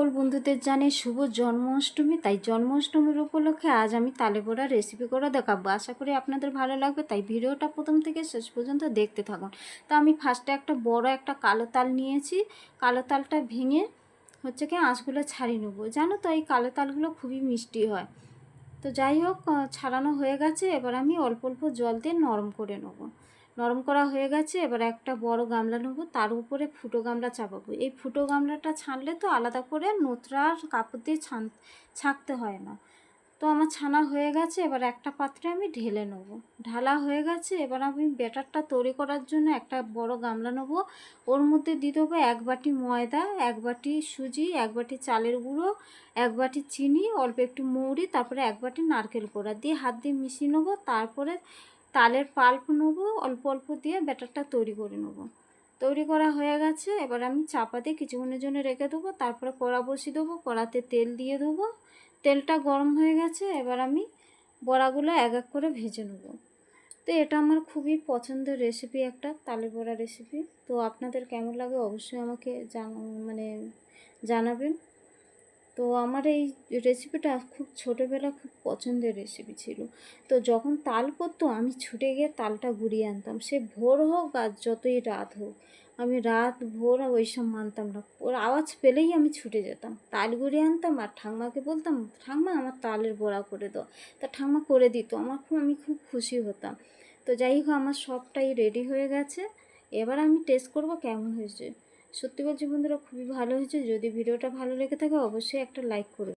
সকল বন্ধুদের জানে শুভ জন্মাষ্টমী। তাই জন্মাষ্টমীর উপলক্ষে আজ আমি তালে বড়া রেসিপি করে দেখাবো। আশা করি আপনাদের ভালো লাগবে। তাই ভিডিওটা প্রথম থেকে শেষ পর্যন্ত দেখতে থাকুন। তো আমি ফার্স্টে একটা বড় একটা কালো তাল নিয়েছি। কালো তালটা ভেঙে হচ্ছে কি আঁশগুলো ছাড়িয়ে নেব। জানো তো এই কালো তালগুলো খুবই মিষ্টি হয়। তো যাই হোক ছাড়ানো হয়ে গেছে। এবার আমি অল্প অল্প জল দিয়ে নরম করে নেব। নরম করা হয়ে গেছে, এবার একটা বড় গামলা নেব। তার উপরে ফুটো গামলা চাপাবো। এই ফুটো গামলাটা ছানলে তো আলাদা করে নোতরা আর কাপড় দিয়ে ছান ছাঁকতে হয় না। তো আমার ছানা হয়ে গেছে, এবার একটা পাত্রে আমি ঢেলে নেব। ঢালা হয়ে গেছে, এবার আমি ব্যাটারটা তৈরি করার জন্য একটা বড় গামলা নেব। ওর মধ্যে দিয়ে দেবো এক বাটি ময়দা, এক বাটি সুজি, এক বাটি চালের গুঁড়ো, এক বাটি চিনি, অল্প একটু মৌরি, তারপরে এক বাটি নারকেল কোড়া দিয়ে হাত দিয়ে মিশিয়ে নেব। তারপরে তালের পাল্প নেব, অল্প অল্প দিয়ে ব্যাটারটা তৈরি করে নেব। তৈরি করা হয়ে গেছে, এবার আমি চাপা দিয়ে কিছুক্ষণের জন্য রেখে দেবো। তারপরে কড়া বসিয়ে দেবো, কড়াতে তেল দিয়ে দেবো। তেলটা গরম হয়ে গেছে, এবার আমি বড়াগুলো এক এক করে ভেজে নেব। তো এটা আমার খুবই পছন্দের রেসিপি একটা তালের বড়া রেসিপি তো আপনাদের কেমন লাগে অবশ্যই আমাকে জান মানে জানাবেন। তো আমার এই রেসিপিটা খুব ছোটোবেলা খুব পছন্দের রেসিপি ছিল। তো যখন তাল করতো আমি ছুটে গিয়ে তালটা ঘুরিয়ে আনতাম। সে ভোর হোক আর যতই রাত হোক আমি রাত ভোর ওই সব মানতাম না। ওর আওয়াজ পেলেই আমি ছুটে যেতাম। তাল ঘুরিয়ে আনতাম আর ঠাম্মাকে বলতাম, ঠাম্মা, আমার তালের বড়া করে দাও। তা ঠাম্মা করে দিত। আমার খুব, আমি খুব খুশি হতাম। তো যাই হোক, আমার সবটাই রেডি হয়ে গেছে। এবার আমি টেস্ট করব কেমন হয়েছে। সত্যি বলছি বন্ধুরা, খুবই ভালো হয়েছে। যদি ভিডিওটা ভালো লেগে থাকে, অবশ্যই একটা লাইক করবে